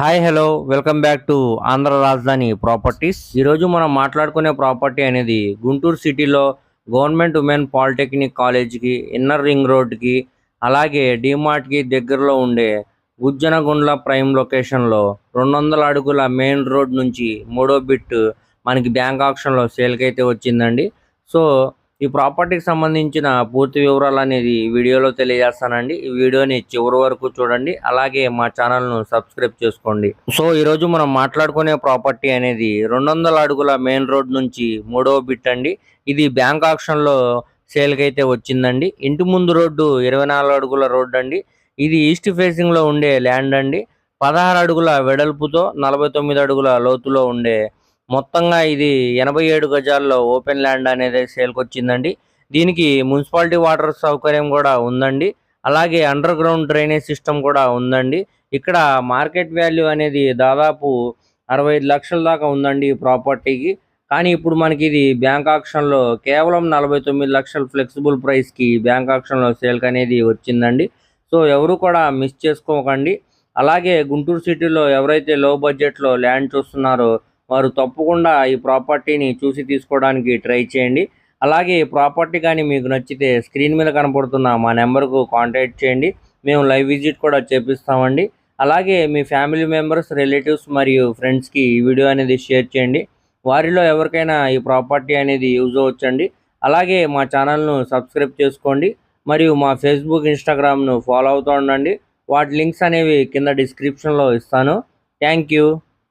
Hi hello welcome back to Andhra Rajadhani properties ఈరోజు మనం మాట్లాడుకునే ప్రాపర్టీ అనేది గుంటూరు సిటీలో గవర్నమెంట్ ఉమెన్ పాలిటెక్నిక్ కాలేజ్కి ఇన్నర్ రింగ్ రోడ్కి అలాగే డిమార్ట్కి దగ్గరలో ఉండే గుజ్జనగుండ్ల ప్రైమ్ లొకేషన్లో రెండు వందల అడుగుల మెయిన్ రోడ్ నుంచి మూడో బిట్ మనకి బ్యాంక్ ఆప్షన్లో సేల్కి అయితే వచ్చిందండి. సో ఈ ప్రాపర్టీకి సంబంధించిన పూర్తి వివరాలు అనేది వీడియోలో తెలియజేస్తానండి. ఈ వీడియోని చివరి వరకు చూడండి. అలాగే మా ఛానల్ను సబ్స్క్రైబ్ చేసుకోండి. సో ఈరోజు మనం మాట్లాడుకునే ప్రాపర్టీ అనేది రెండు అడుగుల మెయిన్ రోడ్ నుంచి మూడవ బిట్ అండి. ఇది బ్యాంక్ ఆక్షన్లో సేల్కి అయితే వచ్చిందండి. ఇంటి ముందు రోడ్డు ఇరవై నాలుగు అడుగుల రోడ్డు అండి. ఇది ఈస్ట్ ఫేసింగ్లో ఉండే ల్యాండ్ అండి. పదహారు అడుగుల వెడల్పుతో నలభై తొమ్మిది అడుగుల లోతులో ఉండే మొత్తంగా ఇది ఎనభై ఏడు గజాల్లో ఓపెన్ ల్యాండ్ అనేది సేల్కి వచ్చిందండి దీనికి మున్సిపాలిటీ వాటర్ సౌకర్యం కూడా ఉందండి. అలాగే అండర్ గ్రౌండ్ డ్రైనేజ్ సిస్టమ్ కూడా ఉందండి. ఇక్కడ మార్కెట్ వాల్యూ అనేది దాదాపు అరవై ఐదు లక్షల దాకా ఉందండి ఈ ప్రాపర్టీకి. కానీ ఇప్పుడు మనకి ఇది బ్యాంక్ ఆక్షన్లో కేవలం నలభై తొమ్మిది లక్షల ఫ్లెక్సిబుల్ ప్రైస్కి బ్యాంక్ ఆక్షన్లో సేల్కి అనేది వచ్చిందండి. సో ఎవరు కూడా మిస్ చేసుకోకండి. అలాగే గుంటూరు సిటీలో ఎవరైతే లో బడ్జెట్లో ల్యాండ్ చూస్తున్నారో వారు తప్పకుండా ఈ ప్రాపర్టీని చూసి తీసుకోవడానికి ట్రై చేయండి. అలాగే ఈ ప్రాపర్టీ కానీ మీకు నచ్చితే స్క్రీన్ మీద కనపడుతున్న మా నెంబర్కు కాంటాక్ట్ చేయండి. మేము లైవ్ విజిట్ కూడా చేపిస్తామండి. అలాగే మీ ఫ్యామిలీ మెంబర్స్ రిలేటివ్స్ మరియు ఫ్రెండ్స్కి ఈ వీడియో అనేది షేర్ చేయండి. వారిలో ఎవరికైనా ఈ ప్రాపర్టీ అనేది యూజ్ అవ్వచ్చండి. అలాగే మా ఛానల్ను సబ్స్క్రైబ్ చేసుకోండి. మరియు మా ఫేస్బుక్ ఇన్స్టాగ్రామ్ను ఫాలో అవుతూ ఉండండి. వాటి లింక్స్ అనేవి కింద డిస్క్రిప్షన్లో ఇస్తాను. Thank you.